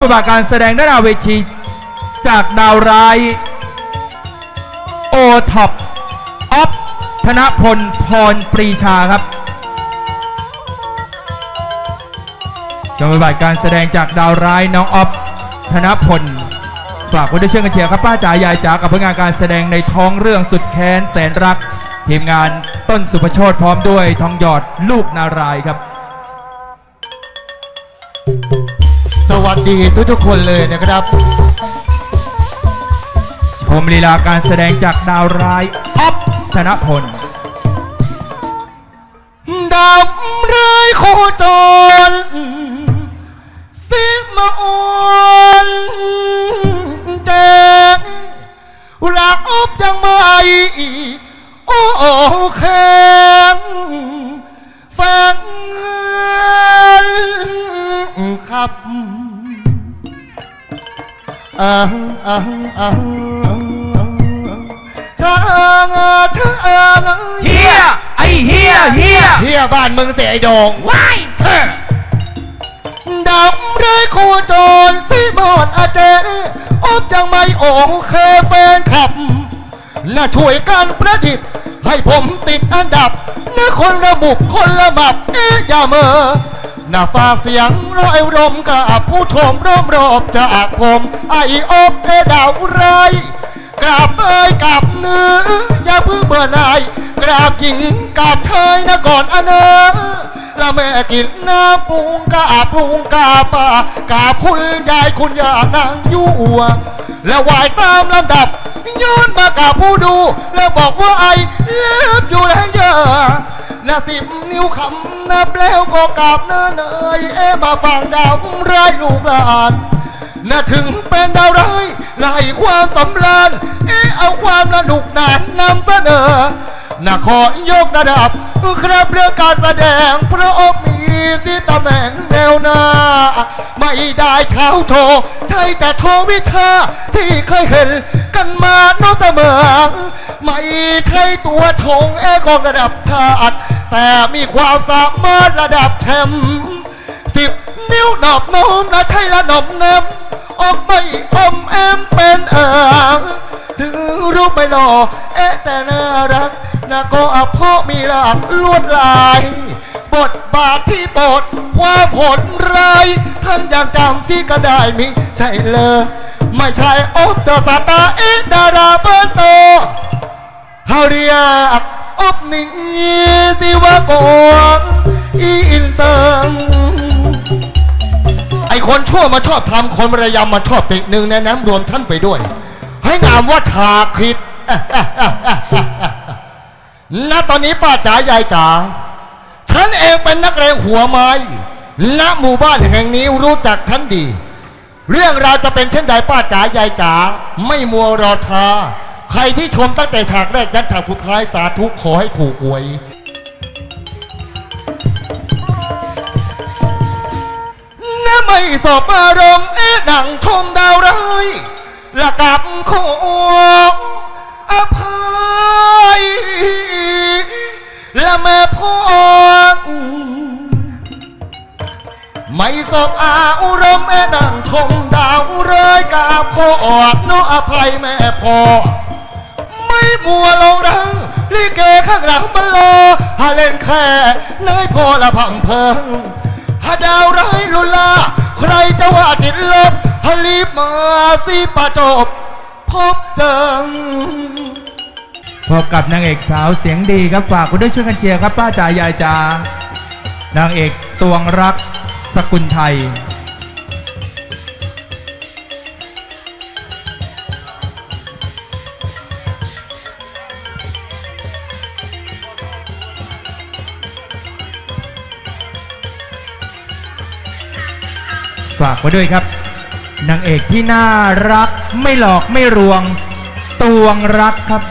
บทบาทการแสดงด้านหน้าเวทีจากดาวร้ายโอท็อปออฟธนพลพรปรีชาครับชมบทบาทการแสดงจากดาวร้ายน้องออฟธนพลฝากไว้ด้วยเชื่อกันเชียร์ครับป้าจ๋ายายจ๋ากับผลงานการแสดงในท้องเรื่องสุดแค้นแสนรัก ทีมงานต้นสุภโชตพร้อมด้วยทองหยอดลูกนารายครับ สวัสดีทุกๆคนเลยนะครับ ชมลีลาการแสดงจากดาวร้ายออฟธนพลดำร้ายโคจรสิมาอ่อนแจงรักอบยังไม่โอ้แข็งแฟงครับ อ่างอ่างอ่างช้างช้างเฮียไอเฮียเฮียเฮียบ้านมึงเสียไอ้โดงว้ายดำเลยโคจรสิบอดอาเจอบยังไม่โอเคแฟนขับ น่าช่วยกันประดิษฐ์ให้ผมติดอันดับนะคนละบุกคนละมับเอ๊ะอย่าเมอ น่าฝากเสียงร้อยรมกับผู้ชมรอบรอบจากผมไออบเอดาวไรกราบเอ้ยกราบเนื้ออย่าเพิ่งเบื่อหน่ายกราบหญิงกราบชายนะก่อนอันเนอแล้วแม่กินน้ำปรุงกาบปรุงกาบป่ากาบคุณยายคุณยานางยั่วแล้วไหวตามลำดับย้อนมากาบผู้ดู แล้วบอกว่าไอเลิฟอยู่แล้วเยอะนะสิบนิ้วคำ นับแล้วก็กราบเนอเนยเอ๊ะมาฟังดาวไรายลูกหลานน่าถึงเป็นดาวร้ายไล่ความสำราญเอะเอาความระดุกนานนำเสนอน่าขอยกระดับ ครับเรื่องการแสดงเพระอบมีสิตำแหน่งแนวหน้า ไม่ได้เช้าโชว์ใช่จะโชว์วิชาที่เคยเห็นกันมาโน้เสมอ ไม่ใช่ตัวชงเอกของระดับชาติ แต่มีความสามารถระดับแชมป์สิบนิ้วดอกน้มนะใช่ละนมเนมออกไม่อมแอมเป็นเออถึงรูปไม่หล่อเอ๊ะแต่น่ารักนะก็อภอมีหลากลวดลาย บทบาทที่โปดความโหดร้ายท่านยังจำสิก็ได้มิใช่เลยไม่ใช่โอปเตอร์สตาเอดาราเบอร์โตเฮาเรียก บนิ่งสิว่าโกงอีอินเตอร์ไอคนชั่วมาชอบทำคนระยำมาชอบติหนึ่งในน้ำรวมท่านไปด้วย ให้นามว่าชาคิดณตอนนี้ป้าจ๋ายายจ๋าฉันเองเป็นนักเรงหัวไม้ณหมู่บ้านแห่งนี้รู้จักฉันดี เรื่องราวจะเป็นเช่นใดป้าจ๋ายายจ๋าไม่มัวรอช้า ใครที่ชมตั้งแต่ฉากแรกยันฉากสุดท้ายสาธุขอให้ถูกหวย น้าไม่สอบอารมณ์เอ๊ะดังชมดาวร้ายละกับขออภัยและแม่พ่อไม่สอบอารมณ์แม่ดังชมดาวเรยกาบขออดโนอภัยแม่พ่อ มัวลงรังลิเกข้างหลังมันรอหาเล่นแค่นายพอละพังเพิงหาดาวร้ายลุลา ใครจะว่าติดลบหารีบมาสิปะจบ พบเจอพบกับนางเอกสาวเสียงดีครับฝากคุณด้วยช่วยกันเชียร์ครับป้าจ๋ายายจ๋านางเอกตวงรักสกุลไทย ฝากไว้ด้วยครับนางเอกที่น่ารักไม่หลอกไม่รวง ตวงรักครับ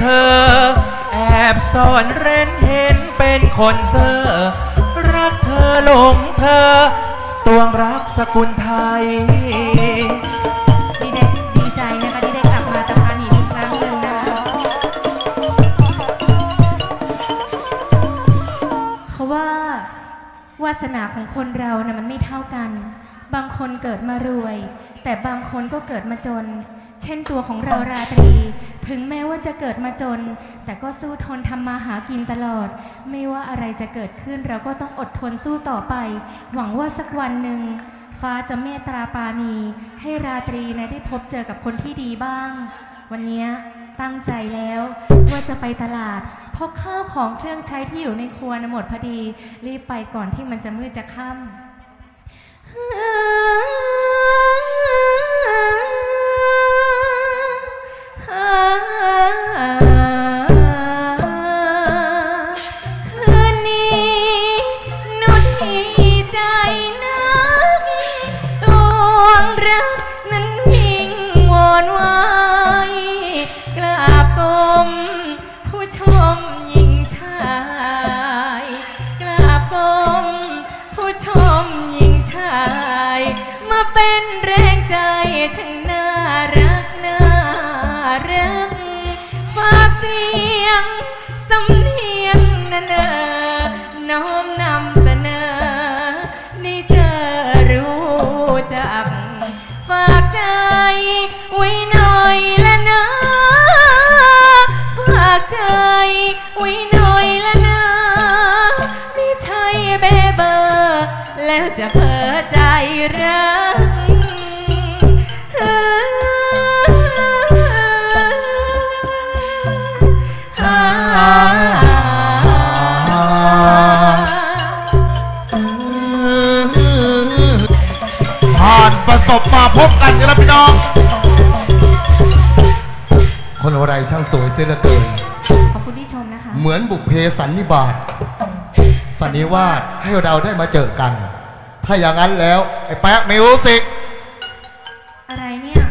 เธอ แอบซ่อนเร้นเห็นเป็นคนเซอร์รักเธอหลงเธอ ตวงรักสกุลไทย ดีได้ดีใจนะคะที่ได้กลับมาตะพานหินอีกครั้งหนึ่งนะคะเขาว่าวาสนาของคนเรานะ่ะมันไม่เท่ากัน บางคนเกิดมารวย แต่บางคนก็เกิดมาจน ช่นตัวของเราราตรี ถึงแม้ว่าจะเกิดมาจน แต่ก็สู้ทนทำมาหากินตลอด ไม่ว่าอะไรจะเกิดขึ้นเราก็ต้องอดทนสู้ต่อไป หวังว่าสักวันหนึ่ง ฟ้าจะเมตตาปราณี ให้ราตรีนะได้พบเจอกับคนที่ดีบ้าง วันนี้ตั้งใจแล้วว่าจะไปตลาดเพราะข้าวของเครื่องใช้ที่อยู่ในครัวนะหมดพอดี รีบไปก่อนที่มันจะมืดจะค่ำ สวยเสียเหลือเกิน ขอบคุณที่ชมนะคะ เหมือนบุพเพสันนิบาตสันนิวาสให้เราได้มาเจอกัน ถ้าอย่างนั้นแล้ว ไอ้แป๊ะมิวสิกอะไรเนี่ย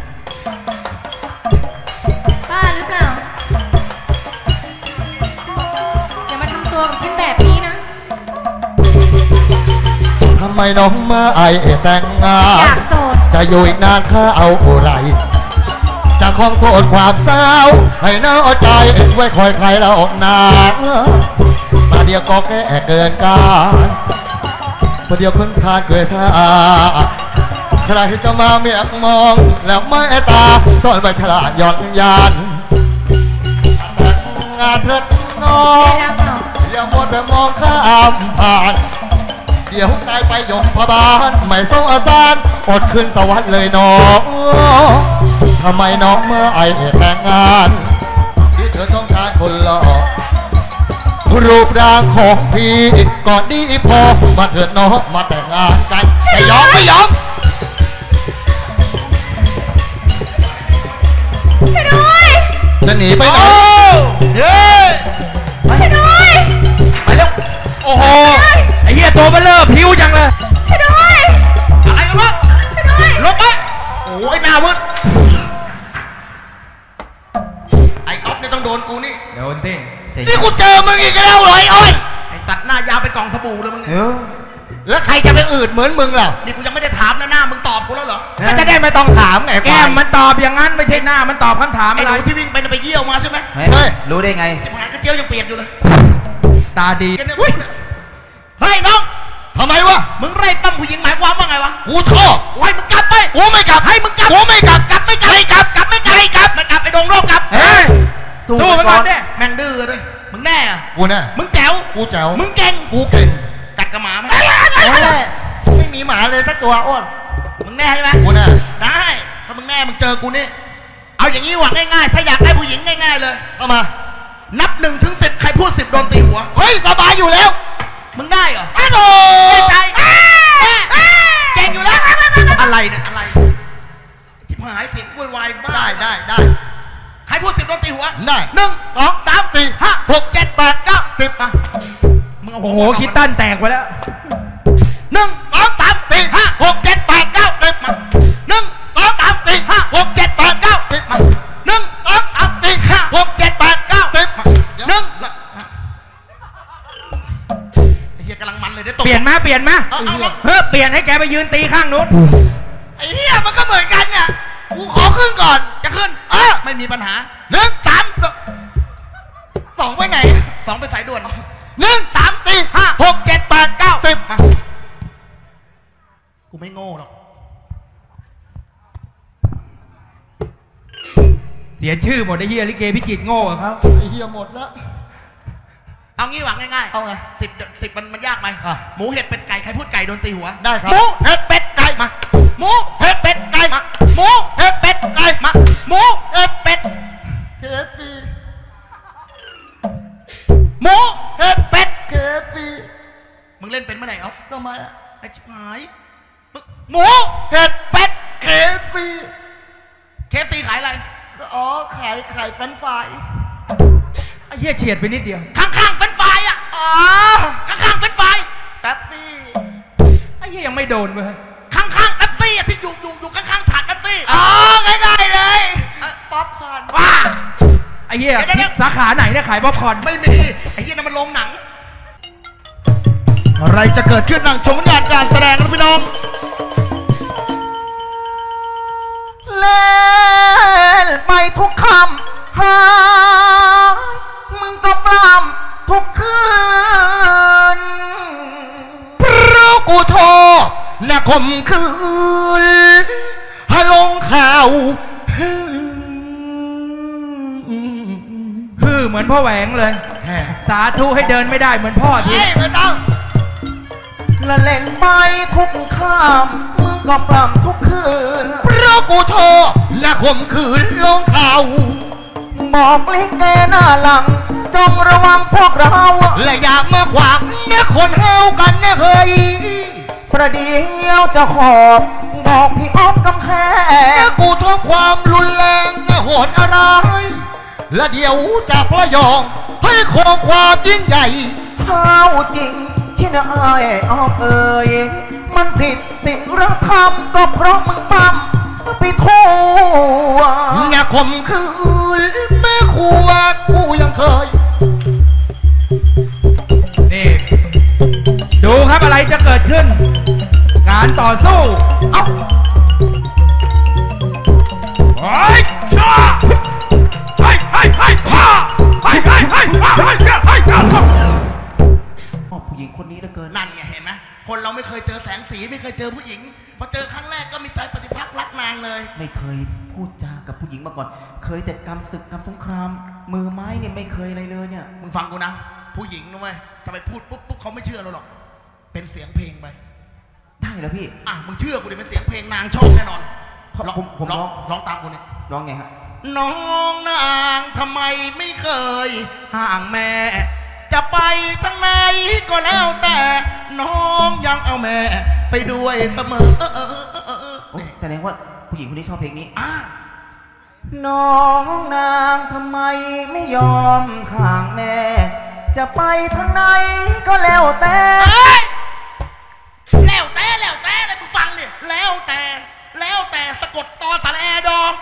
บ้าหรือเปล่า อย่ามาทำตัวกับฉันแบบนี้นะ ทำไมน้องมาไอแต่งงาอนยากโสด จะอยู่อีกนานข้าเอาอะไร จะคลองโสดความเศร้า ให้น้าเอาใจไว้คอยใครเรานานมาเดียวก็แก่เกินกาลประเดียวคนทานเกิดท่าใครจะมาเมียกมอง แล้วไม่ตาต้นใบฉลาดหยอดยานงานเถิดน้องอย่ามัวแต่มองข้ามผ่าน เดี๋ยวตายไปยมพบาลไม่ส่งอาสารอดขึ้นสวรรค์เลยน้องทำไมน้องเมื่อไอแต่งงานที่เธอต้องการคนหล่อรูปร่างของพี่ก่อนดีพอมาเถิดน้องมาแต่งงานกันไม่ยอมไม่ยอมช่วยด้วยจะหนีไปไหน ตัวเบลเลอร์ผิวจังเลย ช่วยด้วย อะไรกันวะช่วยด้วย ลบไปโอ้ยหน้ามืดไอ้อ๊อฟเนี่ยต้องโดนกูนี่ โดนที่นี่กูเจอมึงอีกแล้วเหรอไอ้อ้อยไอสัตว์หน้ายาวเป็นกล่องสบู่เลยมึงเนี่ยแล้วใครจะไปอืดเหมือนมึงล่ะนี่กูยังไม่ได้ถามนะหน้ามึงตอบกูแล้วเหรอก็จะได้ไม่ต้องถามไงแก้มมันตอบอย่างนั้นไม่ใช่หน้ามันตอบคำถามไอ้อะหไรนูที่วิ่งไปน่ะไปเยี่ยวมาใช่ไหมเฮ้ยรู้ได้ไงจะมาหากระเจียวยังเปียกอยู่เลย ตาดีแกเนี่ยเฮ้ยเฮ้ยน้องทำไม วะ มึงไล่ปั้มผู้หญิงหมายความว่าไงวะกูชอบกูให้มึงกลับไป กูไม่กลับ ให้มึงกลับ กูไม่กลับ กลับไม่กลับ ไม่กลับ กลับไม่กลับ ไม่กลับไม่กลับไอ้ดงโรคกลับเฮ้ยสู้สู้ไปไปก่ก่ออนนเด้แม่งดื้อเลยมึงแน่อะกูแน่ มึงแจ๋ว กูแจ๋ว มึงเก่ง กูเก่ง กัดกระหมาไหมไม่มีหมาเลยสักตัวอ้วน มึงแน่ใช่ไหมกูแน่ ได้ ถ้ามึงแน่ มึงเจอกูนี่ เอาอย่างนี้หวังง่ายๆ ถ้าอยากได้ผู้หญิงง่าย ๆ เลยเข้ามา นับหนึ่งถึงสิบใครพูดสิบโดนตีหัว เฮ้ยสบายอยู่แล้ว มึงได้เหรออ้าวโแน่ใจเก่งอยู่แล้ว อะไรเนี่ยอะไรชิบหายเสียงวุ่นวายบ้าได้ได้ได้ใครพูดสิบโดนตีหัวได้หนึ่งสองสามสี่ห้าหกเจ็ดแปดเก้าสิบอะมึงเอาโอ้โหคิดตั้นแตกไปแล้ว ลี่ยนให้แกไปยืนตีข้างนู้น ไอ้เหี้ยมันก็เหมือนกันเนี่ย กูขอขึ้นก่อน จะขึ้น เออ ไม่มีปัญหาหนึ่งสามสสองไปไหนสองไปสายด่วนหนึ่งสามสี่ห้าหกเจ็ดแปดเก้าสิบมา กูไม่โง่หรอก เสียชื่อหมดไอ้เฮียลิเกพิจิตรโง่อะครับ ไอ้เฮียหมดแล้ว เอางี้หวังง่ายๆเอาไงสิบสิบมันมันยากไหมอะ หมูเห็ดเป็ดไก่ใครพูดไก่โดนตีหัว ได้ครับหมูเห็ดเป็ดไก่มา หมูเห็ดเป็ดไก่มา หมูเห็ดเป็ดไก่มา หมูเห็ดเป็ดเคฟซีหมูเห็ดเป็ดเคฟซีมึงเล่นเป็นเมื่อไหร่เอ้าทำไมอะไอ้ชิบหายมึงหมูเห็ดเป็ดเคฟซีเคฟซีขายอะไร ก็อ๋อขายขายแฟรนช์ฟราย ไอ้เฮียเฉียดไปนิดเดียว ข้างๆเฟรนช์ฟรายอะ อ๋อ ข้างๆเฟรนช์ฟรายแป๊บซี่ไอ้เฮียยังไม่โดนเว้ย ข้างๆแป๊บซี่อะที่อยู่อยู่อยู่ข้างๆถาดแป๊บซี่ อ๋อง่ายๆเลยป๊อปคอร์นว้าไอ้เฮียเดี๋ยวเดี๋ยวสาขาไหนเนี่ยขายป๊อปคอร์นไม่มี ไอ้เหี้ยนั่นมันโรงหนัง อะไรจะเกิดขึ้นนั่งชมงานการแสดงนะพี่น้องาธุให้เดินไม่ได้เหมือนพ่อที เฮ้ยไม่ต้องละเล่นไปทุกคำมึงก็ปล้ำทุกคืน เพราะกูโทรนะข่มขืนลงข่าวบอกลิเกหน้าหลัง จงระวังพวกเรา และอยากมาขวางเนี่ยคนเฮากันนะเฮ้ยประเดี๋ยวจะขอบ บอกพี่อ๊อฟกำแพแค่งกูโทษความรุนแรงนะโหดอะไร และเดี๋ยวจะพระยอง ให้คงความยิ่งใหญ่ ข้าวจริงที่นายออกเอ่ยมันผิดศีลธรรมก็เพราะมึงปั๊มไปทั่วอย่าข่มขืนแม่ครัวกูยังเคย นี่ ดูครับอะไรจะเกิดขึ้น การต่อสู้ เอ้าเฮ้ย ชอบผู้หญิงคนนี้เหลือเกิน นั่นไงเห็นไหมคนเราไม่เคยเจอแสงสีไม่เคยเจอผู้หญิงพอเจอครั้งแรกก็มีใจปฏิภาครักนางเลย ไม่เคยพูดจากับผู้หญิงมาก่อน เคยแต่กำศึกกำสงคราม มือไม้เนี่ยไม่เคยอะไรเลยเนี่ย มึงฟังกูนะ ผู้หญิงนะเว้ยถ้าไปพูดปุ๊บปุ๊บเขาไม่เชื่อเราหรอก เป็นเสียงเพลงไปได้แล้วพี่อะมึงเชื่อกูดิเป็นเสียงเพลงนางชอบแน่นอนผมผมผมร้องร้องตามกูเนี่ยร้องไงครับ น้องนางทำไมไม่เคยห่างแม่ จะไปทางไหนก็แล้วแต่น้องยังเอาแม่ ไปด้วยเสมอเออเออเออเออเออโอ้แสดงว่าผู้หญิงคนนี้ชอบเพลงนี้อะน้องนางทำไมไม่ยอมข้างแม่ จะไปทางไหนก็แล้วแต่เอ้ยแล้วแต่แล้วแต่อะไรมึงฟังเนี่ยแล้วแต่ แล้วแต่สะกดตอสระแอดอแ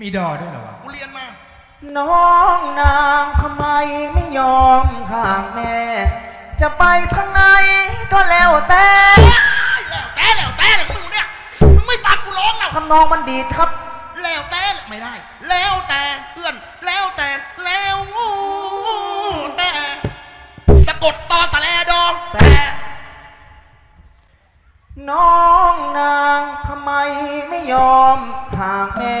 มีดอด้วยเหรอวะกูเรียนมา น้องนางทำไมไม่ยอมข้างแม่ จะไปทางไหนก็แล้วแต่แล้วแต่แล้วแต่อะไรของมึงเนี่ย มึงไม่ฟังกูร้องแล้ว ทำนองมันดีดครับ แล้วแต่ไม่ได้ แล้วแต่เพื่อน แล้วแต่แล้วแต่สะกดตอสระแอดอแต่น้องนางทำไมไม่ยอมห่างแม่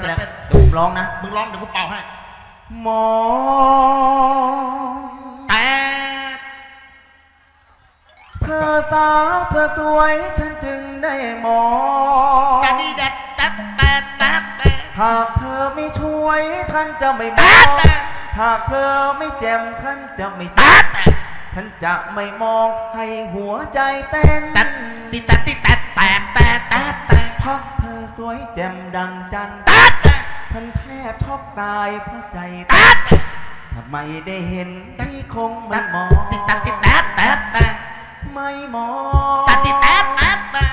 แสดงเป็นเดี๋ยวผมร้องนะ มึงร้องเดี๋ยวกูเป่าให้ มองแต่เธอสาวเธอสวย ฉันจึงได้มองแต่นี่แดดตัดแต่แต่แต่หหากเธอไม่ช่วย ฉันจะไม่มแต่องแต่หากเธอไม่แจ่มฉันจะไม่แต่จำแต่ฉันจะไม่มองให้หัวใจเต้นแต่ติแต่ติแต่แต่แต่แต่แต่พักเธอสวยแจ่มดังจันทร์ แต่แต่ฉันแทบช็อกตายเพราะใจแต่เต้นถ้าไม่ได้เห็นพี่คงไม่มองติแต่ติแต่แต่แต่ไม่มองแต่ติแต่แต่แต่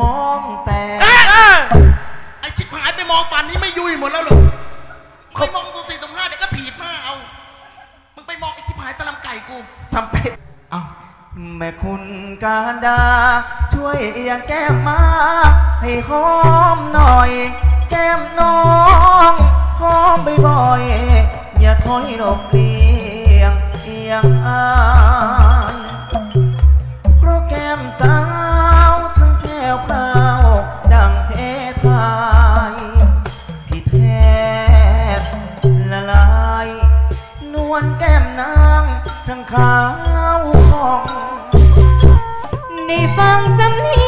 มองแต่เอ้ยไอชิบหายไปมองป่านนี้ไม่ยุ่ยหมดแล้วเหรอไม่มองตัวสี่ตรงห้าเดี๋ยวก็ถีบหน้าเอา มึงไปมองไอชิบหายตะลำไก่กู ทำเป็นเอาแม่คุณการดา ช่วยเอียงแก้มมา ให้หอมหน่อย แก้มน้องหอมบ่อยๆอย่าถอยหลบเลียงเอียงอายเพราะแก้มสาวทั้งแก้วพราวดังเพทายพี่แทบละลาย นวลแก้มนางช่างขาวผ่องได้ฟังสำเนียง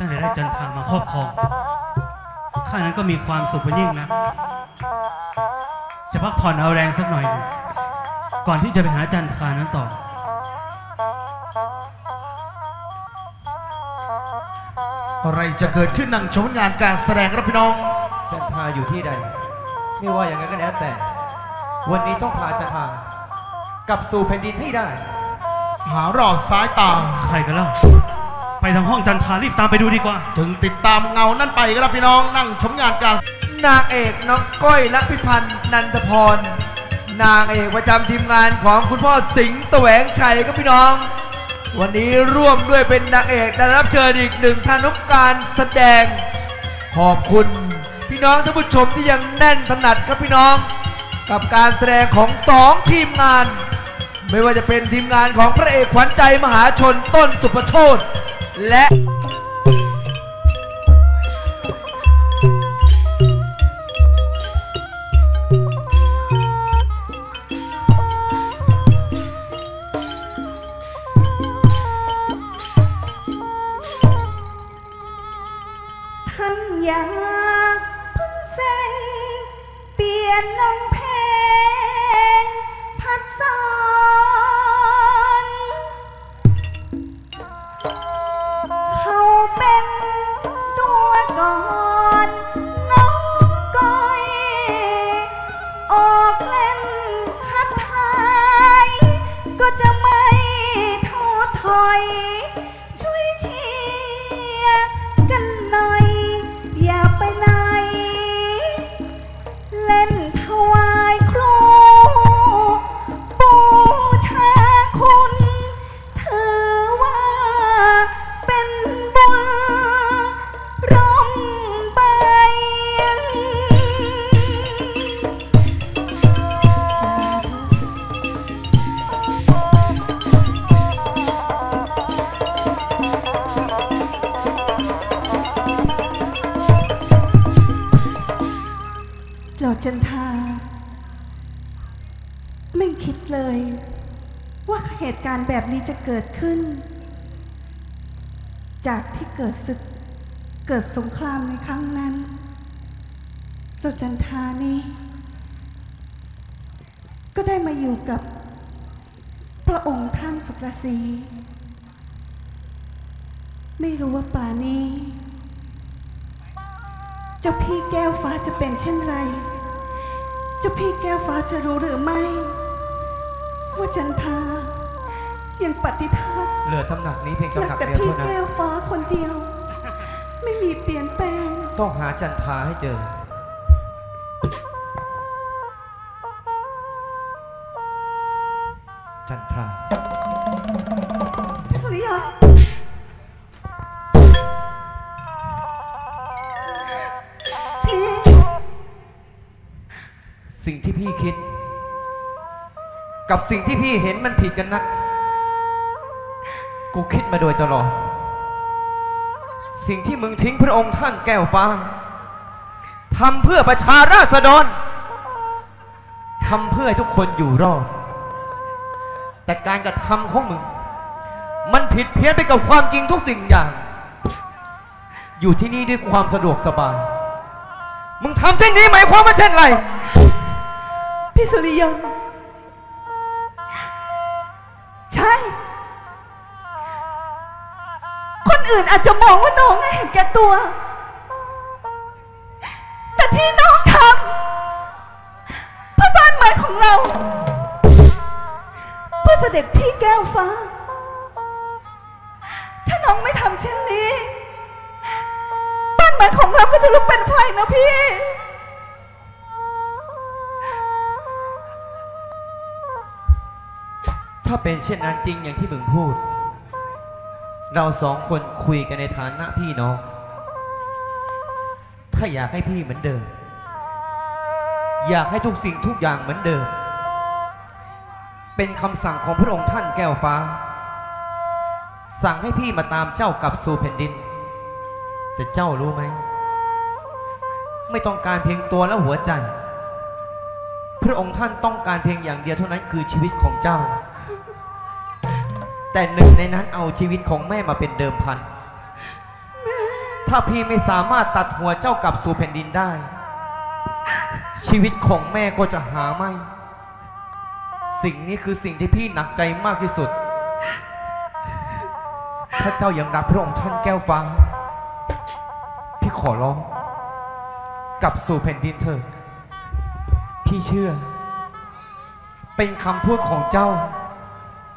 ตั้งแต่ได้จันทรามาครอบครองข้านั้นก็มีความสุขเป็นยิ่งนะ จะพักผ่อนเอาแรงสักหน่อยหนึ่งก่อนที่จะไปหาจันทรานั้นต่อ อะไรจะเกิดขึ้นนั่งชมงานการแสดงครับพี่น้อง จันทราอยู่ที่ใด ไม่ว่าอย่างนั้นก็แล้วแต่ วันนี้ต้องพาจันทรากลับสู่แผ่นดินให้ได้ หารอดสายตา ใครกันเล่า ไปทางห้องจันทรารีบตามไปดูดีกว่า ถึงติดตามเงานั่นไปครับพี่น้องนั่งชมงานการนางเอกน้องก้อยลักพิพันธ์นันทพร นางเอกประจำทีมงานของคุณพ่อสิงห์แสวงชัยครับพี่น้อง วันนี้ร่วมด้วยเป็นนางเอกได้รับเชิญอีกหนึ่งท่านทุกการแสดง ขอบคุณ พี่น้องท่านผู้ชมที่ยังแน่นถนัดครับพี่น้อง กับการแสดงของสองทีมงาน ไม่ว่าจะเป็นทีมงานของพระเอกขวัญใจมหาชนต้นสุประโชด แอถอย ดขึ้น จากที่เกิดศึกเกิดสงครามในครั้งนั้นสุจันทานี้ ก็ได้มาอยู่กับพระองค์ท่านสุรสีไม่รู้ว่าป่านี้ เจ้าพี่แก้วฟ้าจะเป็นเช่นไร เจ้าพี่แก้วฟ้าจะรู้หรือไม่ ว่าจันทา ยังปฏิทักษ์เหลือตำหนักนี้เพียงรัตำหนักแต่เดียวพี่เท่านั้นแก้วฟ้าคนเดียว ไม่มีเปลี่ยนแปลง ต้องหาจันทราให้เจอ จันทราสุริยนต์พี่สิ่งที่พี่คิด กับสิ่งที่พี่เห็นมันผิดกันนัก กูคิดมาโดยตลอด สิ่งที่มึงทิ้งพระองค์ท่านแก้วฟ้าทำเพื่อประชาราษฎรทำเพื่อให้ทุกคนอยู่รอด แต่การกระทำของมึง มันผิดเพี้ยนไปกับความจริงทุกสิ่งอย่าง อยู่ที่นี่ด้วยความสะดวกสบาย มึงทำเช่นนี้หมายความว่าเช่นไร พี่สุริยนต์ อื่นอาจจะมองว่าน้องน่เห็นแก่ตัว แต่ที่น้องทำเพื่อบ้านเมืองของเรา เพื่อเสด็จพี่แก้วฟ้า ถ้าน้องไม่ทำเช่นนี้ บ้านเมืองของเราก็จะลุกเป็นไฟนะพี่ถ้าเป็นเช่นนั้นจริงอย่างที่มึงพูด เราสองคนคุยกันในฐานะพี่น้อง ถ้าอยากให้พี่เหมือนเดิม อยากให้ทุกสิ่งทุกอย่างเหมือนเดิม เป็นคำสั่งของพระองค์ท่านแก้วฟ้า สั่งให้พี่มาตามเจ้ากลับสู่แผ่นดิน แต่เจ้ารู้ไหม ไม่ต้องการเพียงตัวและหัวใจ พระองค์ท่านต้องการเพียงอย่างเดียวเท่านั้นคือชีวิตของเจ้า แต่หนึ่งในนั้นเอาชีวิตของแม่มาเป็นเดิมพัน ถ้าพี่ไม่สามารถตัดหัวเจ้ากลับสู่แผ่นดินได้ ชีวิตของแม่ก็จะหาไม่ สิ่งนี้คือสิ่งที่พี่หนักใจมากที่สุด ถ้าเจ้ายังรักพระองค์ท่านแก้วฟ้า พี่ขอร้อง กลับสู่แผ่นดินเถิดพี่เชื่อ เป็นคำพูดของเจ้า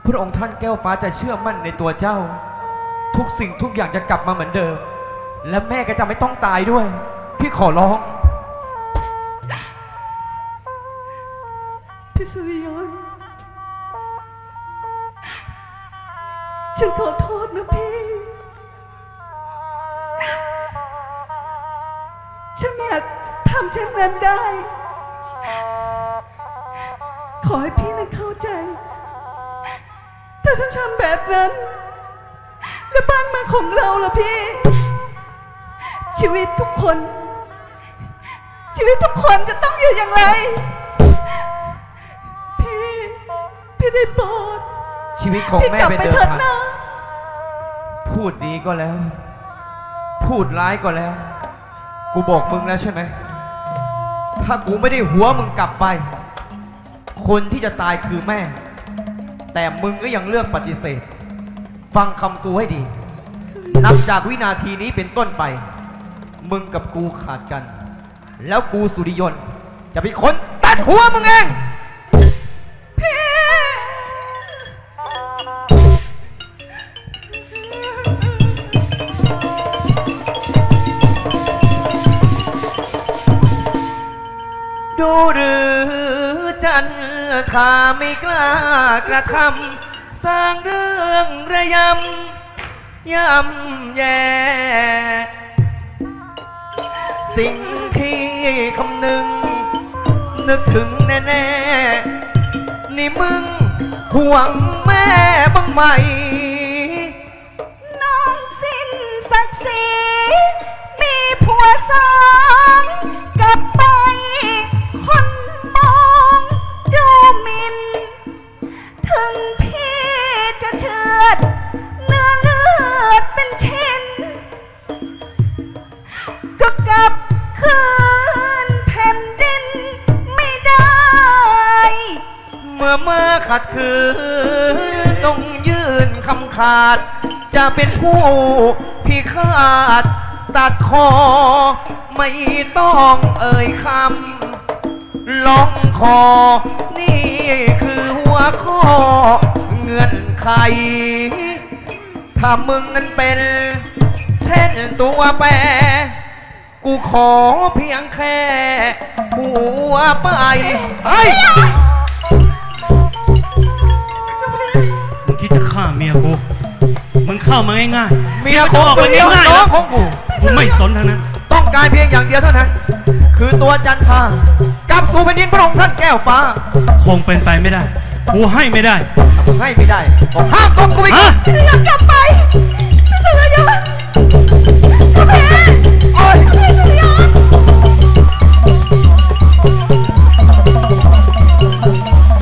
พระองค์ท่านแก้วฟ้าจะเชื่อมั่นในตัวเจ้า ทุกสิ่งทุกอย่างจะกลับมาเหมือนเดิม และแม่ก็จะไม่ต้องตายด้วย พี่ขอร้องพี่สุริยนฉันขอโทษนะพี่ ฉันไม่อาจทำเช่นนั้นได้ ขอให้พี่นั้นเข้าใจ แต่ถ้าทำแบบนั้น แล้วบ้านเมืองของเราล่ะพี่ ชีวิตทุกคน ชีวิตทุกคนจะต้องอยู่อย่างไร พี่ พี่ได้โปรดชีวิตของพี่แม่กลับเป็นไปเดิมเถิดพันนะ พูดดีก็แล้ว พูดร้ายก็แล้ว กูบอกมึงแล้วใช่ไหม ถ้ากูไม่ได้หัวมึงกลับไป คนที่จะตายคือแม่ แต่มึงก็ยังเลือกปฏิเสธ ฟังคำกูให้ดี นับจากวินาทีนี้เป็นต้นไป มึงกับกูขาดกัน แล้วกูสุริยนต์จะเป็นคนตัดหัวมึงเองดูหรือจัน ทาไม่กล้ากระทำสร้างเรื่องระยำย่ำแย่ สิ่งที่คำนึง นึกถึงแน่ๆ นี่มึงห่วงแม่บ้างไหม น้องสิ้นศักดิ์ศรีมีผัวสอง ขัดขืนต้องยื่นคำขาด จะเป็นผู้พิฆาตตัดคอ ไม่ต้องเอ่ยคำล้องคอ นี่คือหัวข้อเงื่อนไข ถ้ามึงนั้นเป็น เช่นตัวแปรกูขอเพียงแค่ หัวไปเฮ้ ยกู มึงเข้ามาง่ายๆเมียขกูออกกูมาเดียวง่ายน้องของกู ๆกูไม่สนทั้งนั้น ต้องการเพียงอย่างเดียวเท่านั้น คือตัวจันทรากลับสู่แผ่นดินพระองค์ท่านแก้วฟ้าคงเป็นไปไม่ได้ กูให้ไม่ได้ ให้ไม่ได้บอห้ามต้องกูไปะอยากกลับไปพี่สุรยศพี่แพรโ